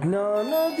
ಜ್ಞಾನದೀಪಲ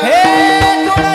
Hey,